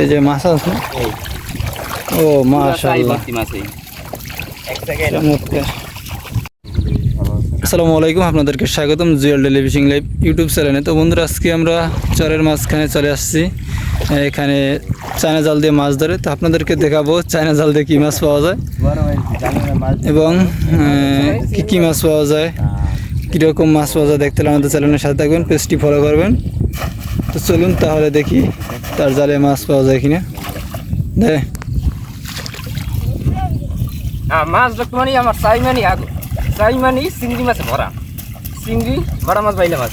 এই যে মাছ আছে ও, মাশাআল্লাহ। আসসালামু আলাইকুম, আপনাদেরকে স্বাগতম Jewel daily fishing live YouTube চ্যানেলে। তো বন্ধুরা, আজকে আমরা চরের মাঝখানে চলে আসছি। এখানে চায়না জাল দিয়ে মাছ ধরে। তো আপনাদেরকে দেখাবো চায়না জাল দিয়ে কী মাছ পাওয়া যায় এবং কী কী মাছ পাওয়া যায়, কীরকম মাছ পাওয়া যায় দেখতে আমাদের চ্যানেলের সাথে থাকবেন, পেজটি ফলো করবেন। তো চলুন তাহলে দেখি তার জালে মাছ পাওয়া যায় কিনা। দে। মাছ দেখতে মানে আমার চাই মানি আগ চাই মানি চিংড়ি মাছে ভরা। চিংড়ি বড় মাছ পাইলে মাছ।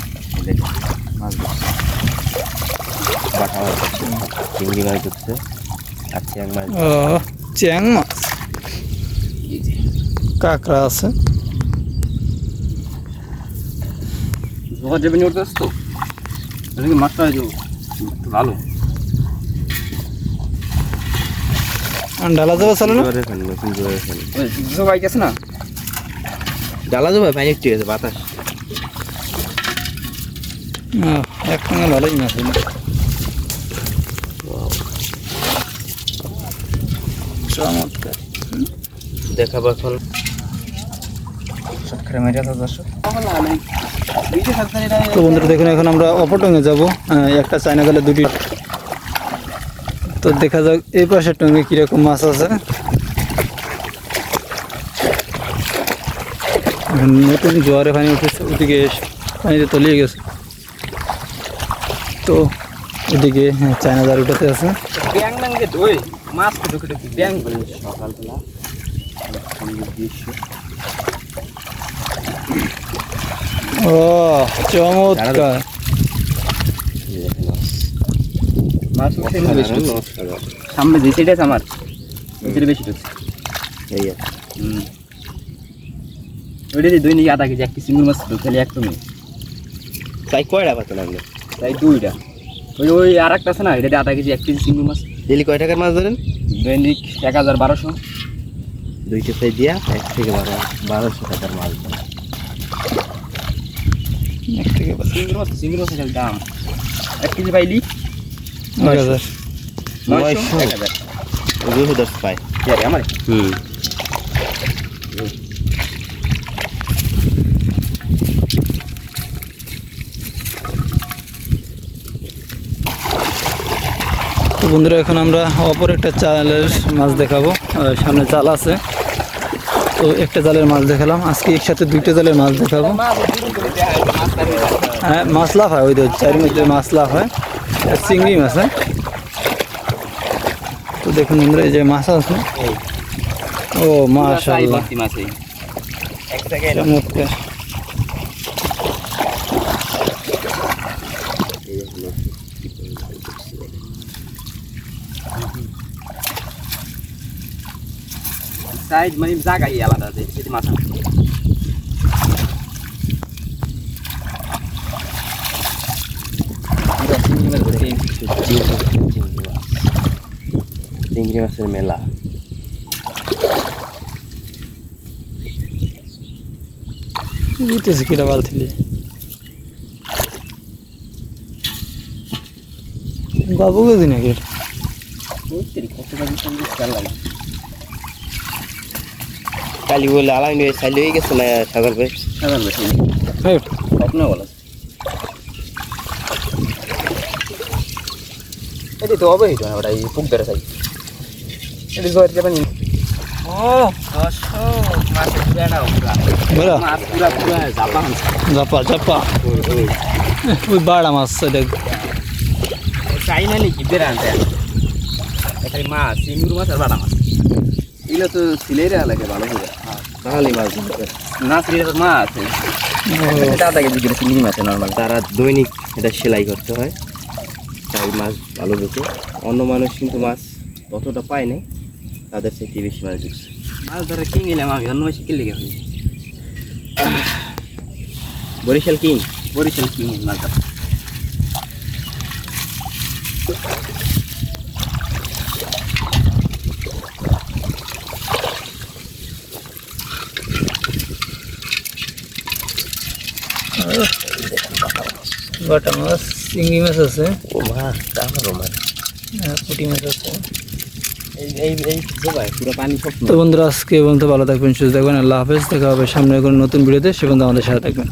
চিংড়ি মাছ আর ও চ্যাং মাছ। কাঁকড়া আছে। উঠতে এদিকে মাছটা যে ভালো ডালা যাবে চলো না? জোরে ফেল নতুন জোরে ফেল ওই জোগাই গেছে না? ডালা যাবে পানি ঠিক আছে বাতাস। আহ, এক সঙ্গে ভালোই মাছ চমৎকার। দেখাবো এখন। মেরে তো দর্শক। তো বন্ধুরা দেখুন এখন আমরা অপটঙ্গে যাব। একটা চায়না গেলে দুটি তো দেখা যাক এই পাশের টঙ্গে কীরকম মাছ আছে। নতুন জোয়ারে পানি উঠেছে ওদিকে এস- পানিতে তলিয়ে গেছে। তো ওদিকে হ্যাঁ, চায়না জাল উঠাতে আছে। মাছ ঢুকে ঢুকে ব্যাং সকালবেলা দৃশ্য ও চমৎকার এই দেখেন মাছ মাছ উঠছে কিন্তু বেশি ঢুকছে। অসাধারণ। সামনে আমার ওই বেশি ঢুকছে। এই হুম। ওইটা দিয়ে দুই নাকি আধা কেজি এক কেজি চিংড়ি মাছ ঢুকলে তাই কয়টা পাতা লাগল? তাই দুইটা। ওই ওই আর একটা আছে না এটা দিয়ে আধা কেজি এক কেজি চিংড়ি মাছ ডেলি কয় টাকার মাছ ধরেন? দৈনিক এক হাজার বারোশো। দুইটা চাই দিয়া এক থেকে বারো বারোশো টাকার মাছ ধরেন। এক থেকে চিংড়ি মাছ দাম। এক কেজি পাইলি? হাজার। নয়শো। এক আমার? হুম। তো বন্ধুরা এখন আমরা অপর একটা চালের মাছ দেখাবো। আর সামনে চাল আছে। তো একটা জালের মাছ দেখালাম। আজকে একসাথে দুইটা জালের মাছ দেখাবো। হ্যাঁ মাছ লাভ হয় ওই তো চার মধ্যে মাছ লাভ হয়। আর চিংড়ি মাছ হ্যাঁ? তো দেখুন বন্ধুরা এই যে মাছ আছে। ও মাশাআল্লাহ। মাছ চমৎকার। সাইড মানে জায়গায় আলাদা আছে সেটি আছে। চিংড়ি মাছের মেলা বুঝতেছি কিটা বালতিলি বাবু গেছি নাকি এটা? কালি বলে আলাই নিয়ে চাইলে হয়ে গেছে না সাগর ভাই? সাধারণ বেশি এই, স্বপ্ন বলা এটি তো হবে এটা ওটা এই পুক ধরে চাই এটি জয়ের যাবেন ও দর্শক মাছের বেড়া পুরা বেড়া মাছ পুরা পুরা জাপা জাপা জাপা ওই বাড়া মাছ দেখ। চাই না নাকি বেড়া আনতে? মাছ চিংড়ি মাছ আর বাটা মাছ। এগুলো তো সিলেই রে লাগে ভালো করে তাহলে মাছ। না মাছ। এটা আধা কেজি করে চিংড়ি মাছ নর্মাল তারা দৈনিক এটা সেলাই করতে হয় তাই মাছ ভালো ঢুকে অন্য মানুষ কিন্তু মাছ অতটা পায় নাই তাদের থেকে বেশি মাছ ঢুকছে মাছ ধরে কি নিলাম আমি অন্য মাসে কিনলে গেছি বরিশাল কিং। বরিশাল কি মাছ বাটা মাছ চিংড়ি মাছ আছে। ও মাছ তারপরও মাছ পুঁটি মাছ আছে। এই এই এই পুরো পানি সব তো বন্ধুরা আজকে বন্ধু ভালো থাকবেন সুস্থ থাকবেন আল্লাহ হাফেজ। দেখা হবে সামনে কোনো নতুন ভিডিওতে সে বন্ধু আমাদের সাথে থাকবেন।